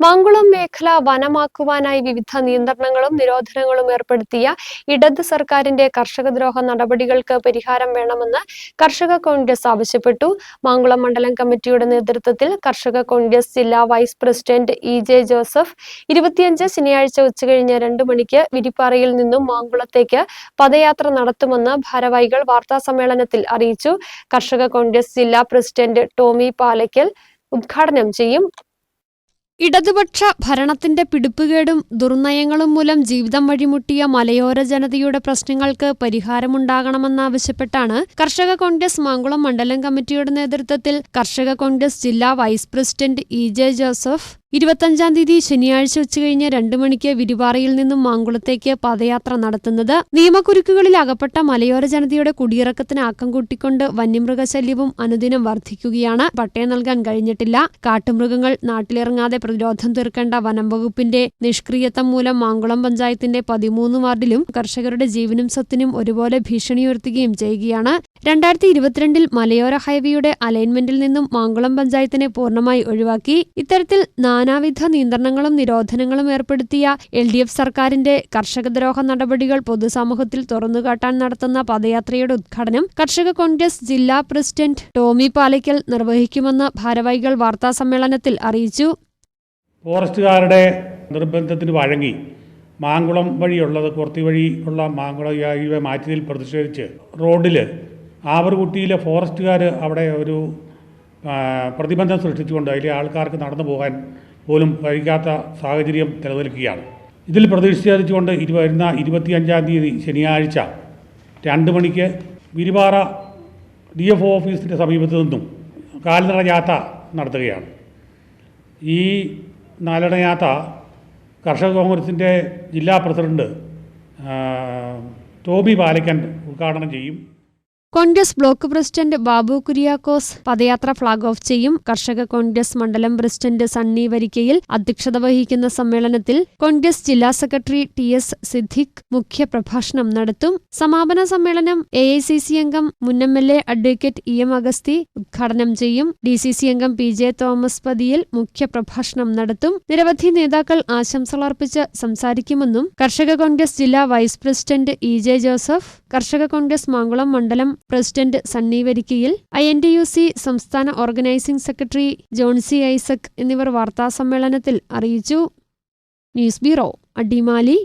മാങ്കുളം മേഖല വനമാക്കുവാനായി വിവിധ നിയന്ത്രണങ്ങളും നിരോധനങ്ങളും ഏർപ്പെടുത്തിയ ഇടത് സർക്കാരിന്റെ കർഷകദ്രോഹ നടപടികൾക്ക് പരിഹാരം വേണമെന്ന് കർഷക കോൺഗ്രസ് ആവശ്യപ്പെട്ടു. മംഗുളം മണ്ഡലം കമ്മിറ്റിയുടെ നേതൃത്വത്തിൽ കർഷക കോൺഗ്രസ് ജില്ലാ vice president E J Joseph ഇരുപത്തിയഞ്ച് ശനിയാഴ്ച ഉച്ചകഴിഞ്ഞ് രണ്ടു മണിക്ക് വിരിപ്പാറയിൽ നിന്നും മാങ്കുളത്തേക്ക് പദയാത്ര നടത്തുമെന്ന് ഭാരവാഹികൾ വാർത്താ സമ്മേളനത്തിൽ അറിയിച്ചു. കർഷക കോൺഗ്രസ് ജില്ലാ പ്രസിഡന്റ് ടോമി പാലയ്ക്കൽ ഉദ്ഘാടനം ചെയ്യും. ഇടതുപക്ഷ ഭരണത്തിന്റെ പിടിപ്പുകേടും ദുർനയങ്ങളും മൂലം ജീവിതം വഴിമുട്ടിയ മലയോര ജനതയുടെ പ്രശ്നങ്ങൾക്ക് പരിഹാരമുണ്ടാകണമെന്നാവശ്യപ്പെട്ടാണ് കർഷക കോൺഗ്രസ് മാങ്കുളം മണ്ഡലം കമ്മിറ്റിയുടെ നേതൃത്വത്തിൽ കർഷക കോൺഗ്രസ് ജില്ലാ vice president E J Joseph ഇരുപത്തഞ്ചാം തീയതി ശനിയാഴ്ച ഉച്ചകഴിഞ്ഞ് രണ്ടു മണിക്ക് വിരിവാറയിൽ നിന്നും മാങ്കുളത്തേക്ക് പദയാത്ര നടത്തുന്നത്. നിയമക്കുരുക്കുകളിൽ അകപ്പെട്ട മലയോര ജനതയുടെ കുടിയിറക്കത്തിന് ആക്കം കൂട്ടിക്കൊണ്ട് വന്യമൃഗശല്യവും അനുദിനം വർദ്ധിക്കുകയാണ് പട്ടയം നൽകാൻ കഴിഞ്ഞിട്ടില്ല. കാട്ടുമൃഗങ്ങൾ നാട്ടിലിറങ്ങാതെ പ്രതിരോധം തീർക്കേണ്ട വനം വകുപ്പിന്റെ നിഷ്ക്രിയത്വം മൂലം മാങ്കുളം പഞ്ചായത്തിന്റെ പതിമൂന്ന് വാർഡിലും കർഷകരുടെ ജീവനും സ്വത്തിനും ഒരുപോലെ ഭീഷണിയുയർത്തുകയും ചെയ്യുകയാണ്. രണ്ടായിരത്തി ഇരുപത്തിരണ്ടിൽ മലയോര ഹൈവേയുടെ അലൈൻമെന്റിൽ നിന്നും മാങ്കുളം പഞ്ചായത്തിനെ പൂർണമായി ഒഴിവാക്കി ഇത്തരത്തിൽ നാനാവിധ നിയന്ത്രണങ്ങളും നിരോധനങ്ങളും ഏർപ്പെടുത്തിയ എൽ ഡി എഫ് സർക്കാരിന്റെ കർഷകദ്രോഹ നടപടികൾ പൊതുസമൂഹത്തിൽ തുറന്നുകാട്ടാൻ നടത്തുന്ന പദയാത്രയുടെ ഉദ്ഘാടനം കർഷക കോൺഗ്രസ് ജില്ലാ പ്രസിഡന്റ് ടോമി പാലയ്ക്കൽ നിർവഹിക്കുമെന്ന് ഭാരവാഹികൾ വാർത്താസമ്മേളനത്തിൽ അറിയിച്ചു. ഫോറസ്റ്റുകാരുടെ നിർബന്ധത്തിന് വഴങ്ങി മാങ്കുളം വഴിയുള്ളത് കുർത്തി വഴി ഉള്ള മാങ്കുളം മാറ്റിയതിൽ പ്രതിഷേധിച്ച് റോഡിൽ ആവറുകുട്ടിയിലെ ഫോറസ്റ്റുകാർ അവിടെ ഒരു പ്രതിബന്ധം സൃഷ്ടിച്ചുകൊണ്ട് അതിലെ ആൾക്കാർക്ക് നടന്നു പോകാൻ പോലും കഴിക്കാത്ത സാഹചര്യം നിലനിൽക്കുകയാണ്. ഇതിൽ പ്രതിഷേധിച്ചുകൊണ്ട് ഇരു വരുന്ന ഇരുപത്തിയഞ്ചാം തീയതി ശനിയാഴ്ച രണ്ട് മണിക്ക് വിരിപാറ ഡി എഫ് ഒ ഓഫീസിന്റെ സമീപത്ത് നിന്നും കാൽനട യാത്ര നടത്തുകയാണ്. ഈ നാലട യാത്ര കർഷക കോൺഗ്രസിന്റെ ജില്ലാ പ്രസിഡന്റ് ടോബി പാലയ്ക്കൻ ഉദ്ഘാടനം ചെയ്യും. Congress block president Babu Kuriakose padayatra flag off ചെയ്യും. കർഷക കോൺഗ്രസ് മണ്ഡലം പ്രസിഡന്റ് സണ്ണി വരിക്കയിൽ അധ്യക്ഷത വഹിക്കുന്ന സമ്മേളനത്തിൽ കോൺഗ്രസ് ജില്ലാ സെക്രട്ടറി ടി എസ് സിദ്ദിഖ് മുഖ്യ പ്രഭാഷണം നടത്തും. സമാപന സമ്മേളനം എ ഐ സി സി അംഗം മുൻ M L A advocate E M Augusthy ഉദ്ഘാടനം ചെയ്യും. ഡി സി സി അംഗം പി ജെ തോമസ് പതിയിൽ മുഖ്യ പ്രഭാഷണം നടത്തും. നിരവധി നേതാക്കൾ ആശംസകൾ അർപ്പിച്ച് സംസാരിക്കുമെന്നും കർഷക കോൺഗ്രസ് ജില്ലാ vice president E J Joseph കർഷക കോൺഗ്രസ് മാങ്കുളം മണ്ഡലം president Sunny Varikkayil I N T U C സംസ്ഥാന ഓർഗനൈസിംഗ് സെക്രട്ടറി ജോൺസി ഐസക് എന്നിവർ വാർത്താസമ്മേളനത്തിൽ അറിയിച്ചു. News bureau Adimali.